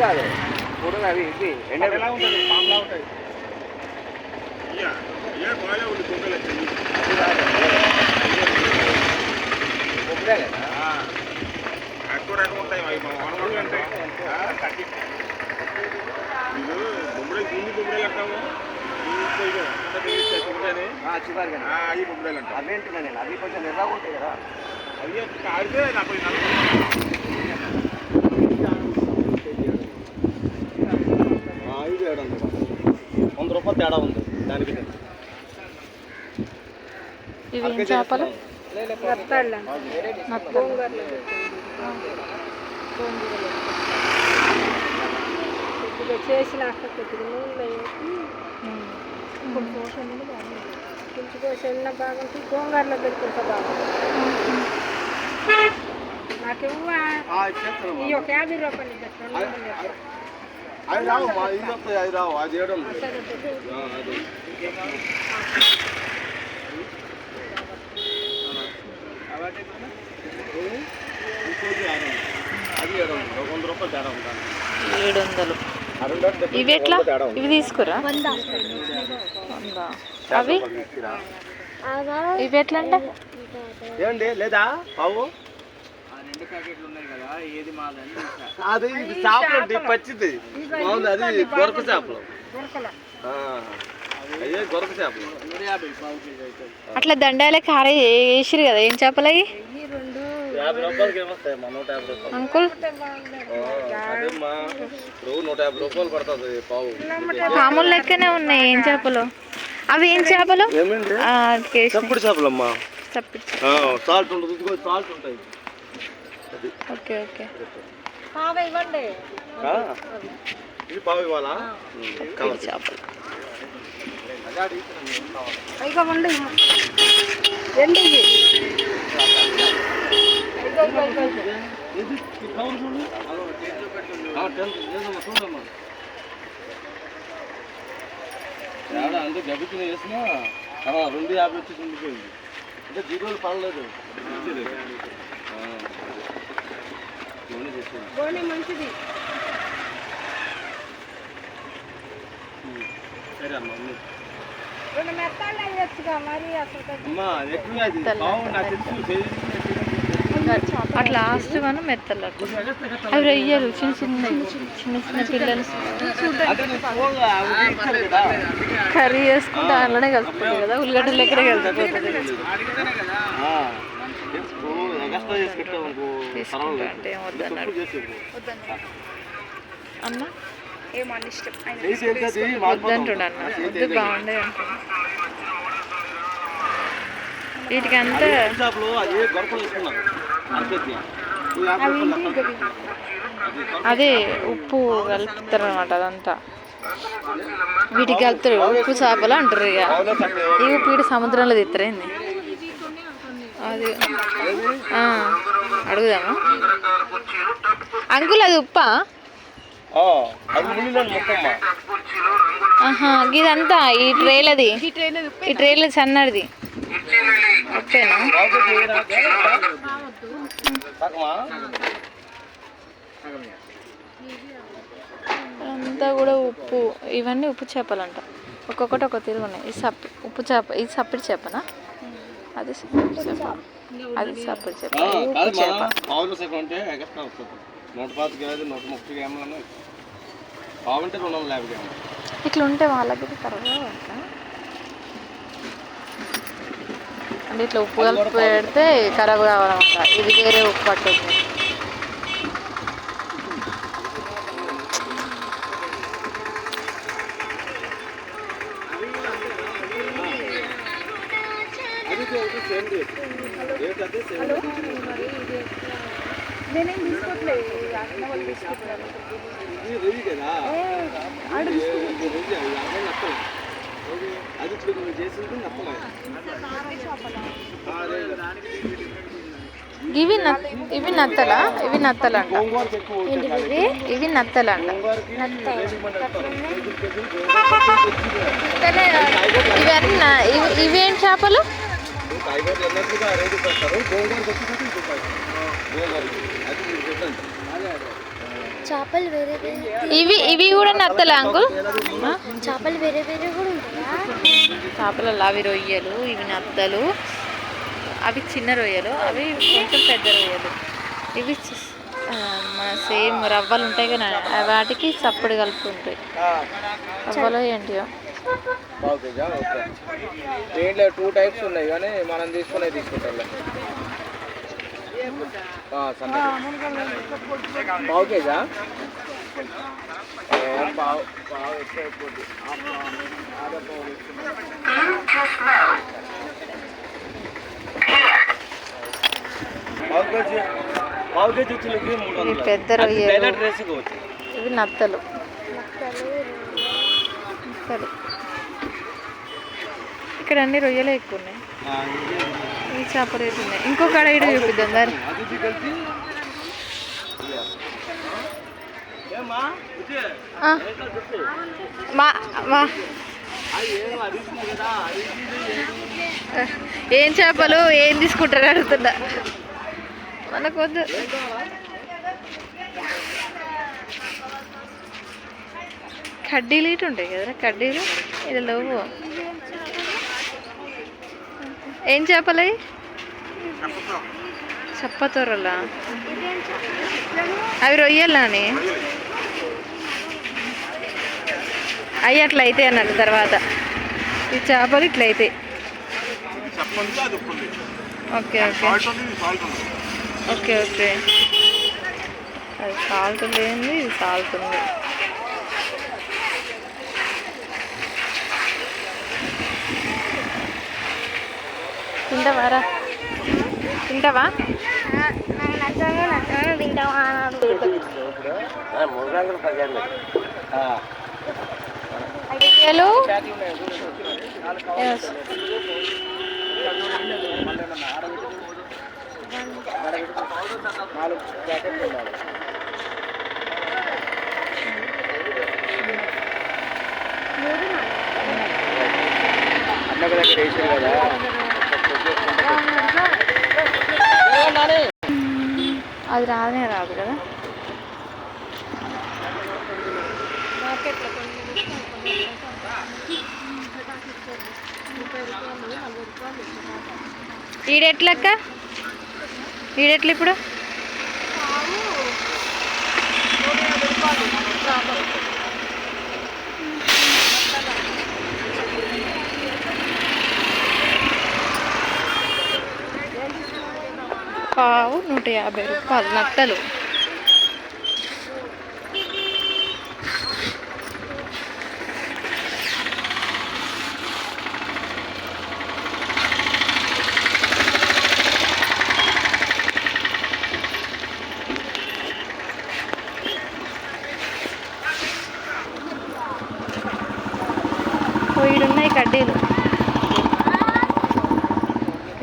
కాదు ఇప్పుడు అవి ఇది ఎండ ఎలా ఉంటుంది పాములా ఉంటుంది ఇయ్య, ఇయ్య బాగా ఉంది కుక్కలు వచ్చి. కొబ్బరే కదా ఆ, ఎక్కువ రకం ఉంటాయి అవి మా మనవాళ్ళు అంటే ఆ, కట్టి. ఇది బొమ్మడే గుండి బొమ్మడేలు అంటాము ఈ పొయ్యి అంత తెలిస్తే బొమ్మడేని. ఆ, చివరి కదా ఆ, ఈ బొమ్మడేలు అంటాం అవి ఏంటున్నా నేను అవి కొంచెం ఎర్రగా ఉంటాయి కదా అవి కాడితే నాకు ఇది నలుపు. ఇది ఏడు వంద రూపాయలు తేడా ఉంది దానికి. ఇవి ఏం చేపలు? చేసినాక కొద్దిగా నూనెలో వేసి కొంచెం చిన్న బాగుంటుంది గోంగూరలో పెట్టుకుంటా బాగుంటుంది నాకు ఇవ్వా ఈ ఒక యాభై రూపాయలు ఇద్దాం, అవి రావు మా ఇది వస్తాయి అవి రావు అది అది. అది ఏడు వందలు ఇవి ఎట్లా? ఇవి తీసుకురా. వందా. అవి? ఇవి ఎట్లా అంటే ఏమండి లేదా? పావు? అది ఇది చేపలు పచ్చిది. బాగుంది అది గొరక చేపలు దొరకలే. ఆ, అయ్యే గొరక చేపలు అట్లా దండాలే కార వేసిరు కదా ఏం చేపలు అవి? అంకుల్? నూట యాభై రూపాయలు. పడుతుంది పావు మామూలు లెక్కనే ఉన్నాయి ఏం చేపలు? అవి ఏం చేపలు? చప్పుడు చేపలమ్మా. సాల్ట్ ఉంటుంది సాల్ట్ ఉంటాయి. Okay okay. పావ ఇవ్వండి. ఆ, ఇది పావు ఇవ్వాలా? ఇవి. చేపలు టెన్ ఏదమ్మా చూడమ్మా. ఏడా అంటే గబికిన వేసినా ఆ, రెండు యాభై వచ్చి ఉండిపోయింది అంటే దిగులు పడలేదు. గోణి మంచిది. సరే అమ్మా. రెండు మెత్తాలు మరి అసలు అట్లా లాస్ట్ మనం మెత్తలు. అవి రొయ్యలు చిన్న చిన్న చిన్న చిన్న పిల్లలు. కర్రీ చేసుకుంటే అందులోనే కలుపుతుంది కదా ఉల్లిగడ్డ లెక్కనే కలిసిపోతుంది తీసుకుంటా అంటే వద్దన్నాడు. వద్దు బాగుండే వీటికి అంతా అదే ఉప్పు కలుపుతారు అనమాట అదంతా. వీటికి కలుపుతారు. ఉప్పు చేపలు అంటారు ఇక. ఈ ఉప్పు ఇటు సముద్రంలో తిత్తరేంది? అది. అడుగుదామా? అంకుల్ అది ఉప్పా? ఆహా ఇదంతా ఈ ట్రేలది. ఈ ట్రేల ఉప్పేనా? తక్కువా? అంతా కూడా ఉప్పు. ఇవన్నీ ఉప్పు చేపలంట. ఒక్కొక్కటి ఒక తిరుగు ఉన్నాయి ఇది సప్పి ఉప్పు చేప ఇది సప్పిడి చేపనా? అది అది సప్పిడి చేప చేప పావులో సగం అంటే ఎగస్ట్రా వస్తుంది నూట పాతిక నూట ముప్పై గ్రాములు పావు అంటే రెండు వందల యాభై గ్రాములు. ఇట్లా ఉంటే వాళ్ళకి కరగా అంటే ఇట్లా ఉప్పు కలిపి పెడితే ఖరాబ్ కావాలన్నమాట ఇది వేరే ఉప్పు పట్టుద్ది నేనేం తీసుకోవట్లేదు అన్న వాళ్ళు తీసుకుంటున్నారు ఆడ అది ఇప్పుడు నువ్వు చేసింది ఇవి ఇవి నత్తలా? ఇవి నత్తలంట. ఇవి? నత్తలంట. ఇవన్నీ ఇవేం చేపలు? చేపలు వేరే వేరే ఇవి ఇవి కూడా నత్తలే అంకుల్? చేపలు వేరే వేరే కూడా ఉంటాయా? చేపలలో అవి రొయ్యలు ఇవి నత్తలు అవి చిన్న రొయ్యలు అవి కొంచెం పెద్ద రొయ్యలు. ఇవి మన సేమ్ రవ్వలు ఉంటాయి కదా వాటికి చప్పుడు కలుపు ఉంటాయి. రవ్వలో ఏంటియో? ఓకే. దీంట్లో టూ టైప్స్ ఉన్నాయి కానీ మనం తీసుకునే తీసుకుంటాం. పావు కేజా ఏ, పావు పావు ఎక్కువ అయిపోద్ది. ఆधा పావు తీసుకుంటాం. పావు కేజీ పావు కేజీ చిల్లకి మూడు ఇవి వందలు పెద్ద రొయ్యలు ఇవి నత్తలు. నత్తలు. ఇక్కడ అన్ని రొయ్యలే ఎక్కువ ఉన్నాయి. ఈ చేప రేటు ఉన్నాయి. ఇంకొక అడ ఇటు చూపిద్దాం దారి. మా మా. ఏం ఏం చేపలు ఏం తీసుకుంటారు అడుగుతున్నా. మనకు వద్దు కడ్డీలు ఇటు ఉంటాయి కదరా కడ్డీలు? ఇది లేవు ఏం చేపలు? అవి చప్పతొరలా? అవి రొయ్యలా అని? అవి అట్లా అయితే అన్నట్టు తర్వాత. ఈ చేపలు ఇట్లా అయితే ఓకే ఓకే. Okay okay. అది సాల్ట్ లేనిది ఇది సాల్ట్ ఉంది తింటావారా తింటావా నాకు నచ్చను నచ్చను తింటావా అని అడుగుతాడు. మూడు వందల పదిహేను రొయ్యలు Yes. నాలుగు ప్యాకెట్లు ఉండాలి అన్నకు దగ్గర వేసారు కదా. అది రానే రాదు కదా. ఈడెట్లక్క? ఈడెట్లు ఇప్పుడు పావు నూట యాభై రూపాయలు నత్తలు. ఉన్నాయి కడ్డీలు.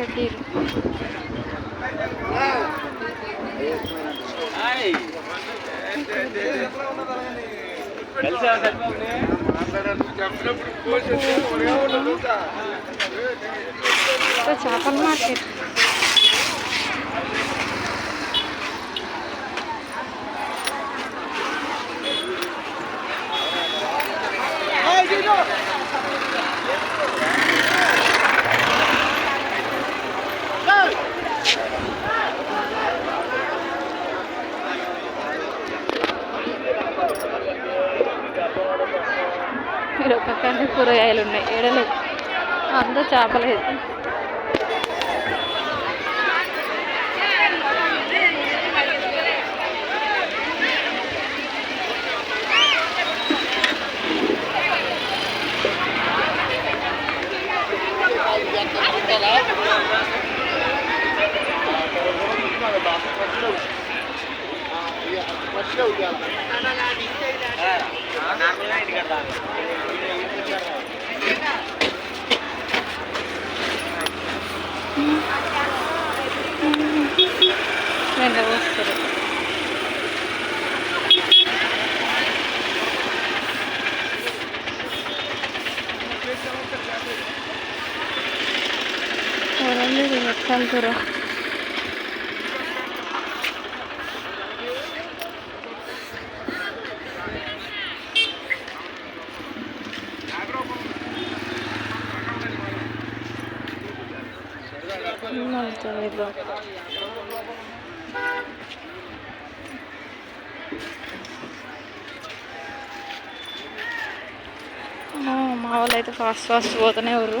కడ్డీలు. కలిసా ఇక్కడ ఒక కన్ను కూరగాయలు ఉన్నాయి. ఎడలు అంత చేపలేదు Thank you. ವರ್ಷ ಉದ್ಯಾಲ ಹೊರಗಡೆ ಎಕ್ಕಂತರ తెలియదు మా వాళ్ళు అయితే ఫాస్ట్ ఫాస్ట్ పోతూనే ఎవరు